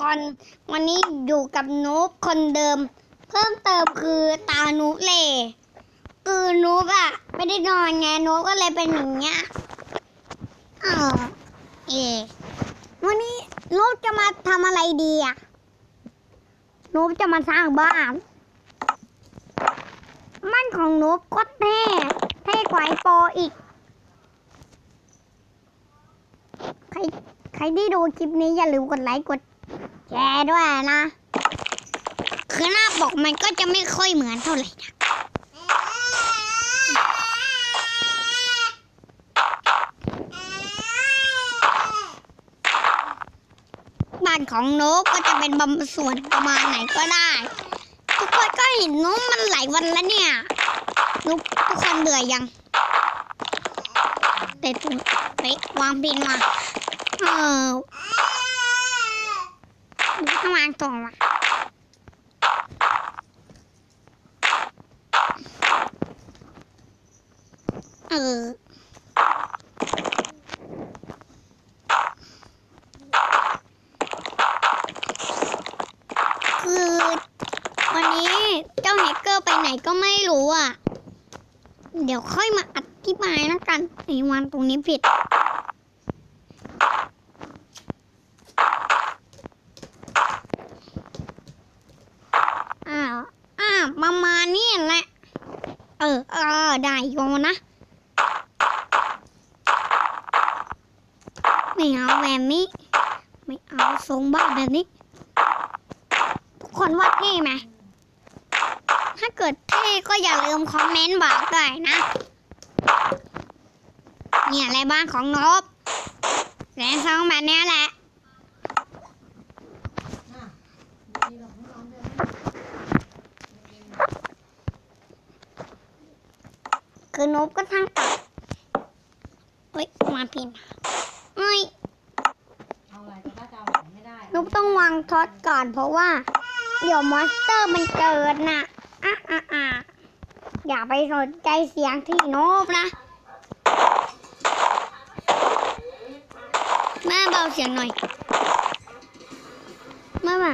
คนวันนี้อยู่กับนูบคนเดิม เพิ่มเติมคือตานูบเลยคือนูบอะไม่ได้นอนไงนูบก็เลยเป็นอย่างเงี้ยเออเอวันนี้นูบจะมาทำอะไรดีอะนูบจะมาสร้างบ้านบ้านของนูบก็เท่เท่กว่าไอโปอีกใครใครที่ดูคลิปนี้อย่าลืมกดไลค์กด แชร์ด้วยนะ คือหน้าปกมันก็จะไม่ค่อยเหมือนเท่าไหร่นะบ้านของนกก็จะเป็นบาส่วนประมาณไหนก็ได้ ทุกคนก็เห็นนกมันหลายวันแล้วเนี่ยนุกทุกคนเบื่อยังแต่ตัวไปวางบินมา เออ ข้างล่างตรงว่ะเออคือวันนี้เจ้าแฮกเกอร์ไปไหนก็ไม่รู้อะ เดี๋ยวค่อยมาอธิบายนะกันไอ้วันตรงนี้ผิด อ้าวอ้าวประมาณนี้แหละ เออ เออ ได้โยนะไม่เอาแบบนี้ ไม่เอาทรงบ้าแบบนี้ ทุกคนว่าเท่ไหมถ้าเกิดเท่ก็อย่าลืมคอมเมนต์บอกด้วยนะ เนี่ยอะไรบ้านของนบแสนซองแบบนี้แหละ คือนบก็ทั้งตัดเฮ้ยมาพินเฮ้ยเอาอะไรก็ได้จะเอาอะไรไม่ได้นบต้องวางท็อตก่อนเพราะว่า เดี๋ยวมอนสเตอร์มันเกิดน่ะอะอะอะอย่าไปสนใจเสียงที่นบนะ แม่เบาเสียงหน่อยแม่มา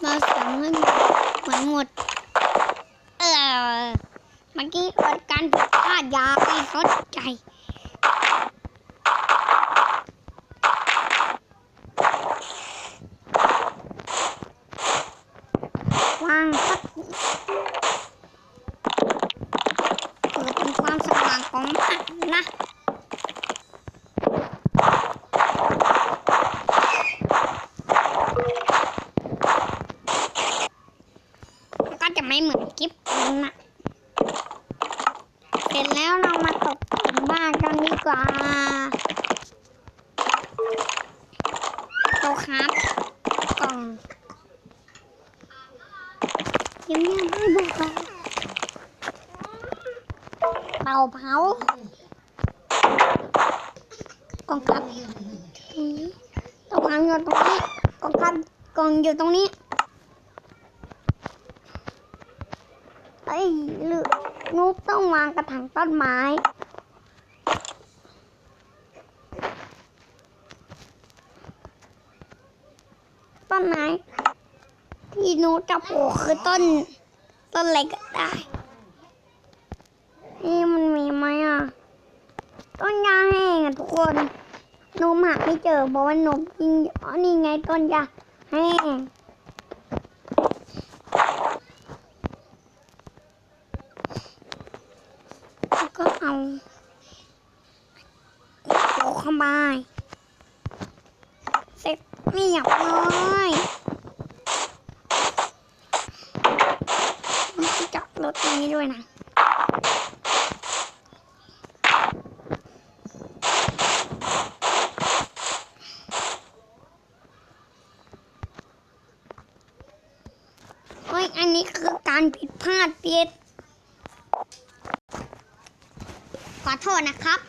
เบาเสียงให้เหมือนหมดเออ เมื่อกี้เกิดการผิดพลาดอยาไปเข้าใจ วางสักเปิดเป็นความสว่างของมันนะ ก็จะไม่เหมือนคลิปนั้นนะเส ร็จแล้วเรามาตกแต่งบ้านกันดีกว่าโตะครับกล่องยังยังไม่บอกค่ะเตาเผากล่องครับตรงนี้เตาเผาอยู่ตรงนี้กล่องครับกล่องอยู่ตรงนี้เอ้ยหรือ นุ๊กต้องวางกระถางต้นไม้ต้นไม้ที่นุ๊กจะปลูกคือต้น ต้นเล็กก็ได้ นี่มันมีไหมอะ ต้นยาแห้งอะทุกคนหนุมหาไม่เจอเพราะว่าหนุมกินอ๋อนี่ไงต้นยาแห้ง แล้วก็ เอาโปะเข้ามาเสร็จเรียบร้อยมันจะจับรถตรงนี้ด้วยนะเฮ้ยอันนี้คือการผิดพลาดเปีย ขอโทษนะครับ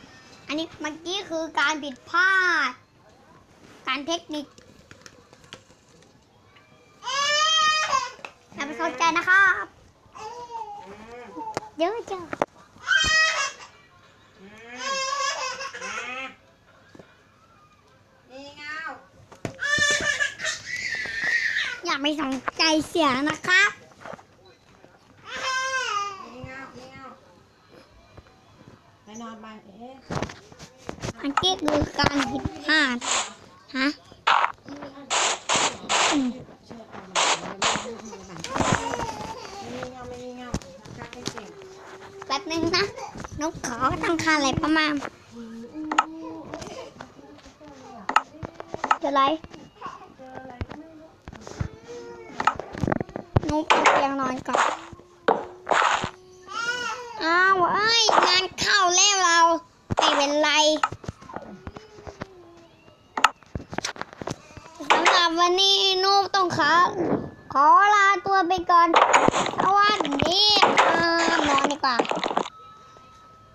อันนี้เมื่อกี้คือการผิดพลาด การเทคนิคอย่าไปสนใจนะครับเยอะจังอย่าไปสนใจเสียงนะคะ อันนี้คือการผิดพลาดฮะอืมเชิดเอามาไม่มีเงาไม่มีเงาชักให้เก่งแป๊บนึงนะนกขอตั้งค่าอะไรประมาณจะไรนุ๊กเอาเตียงนอนก่อน อ้าวเอ้ย งานเข้าแล้วเรา ไม่เป็นไรสำหรั บวันนี้นุ๊กต้องขอขอลาตัวไปก่อนสวัสดีค่ะนอนดีกว่า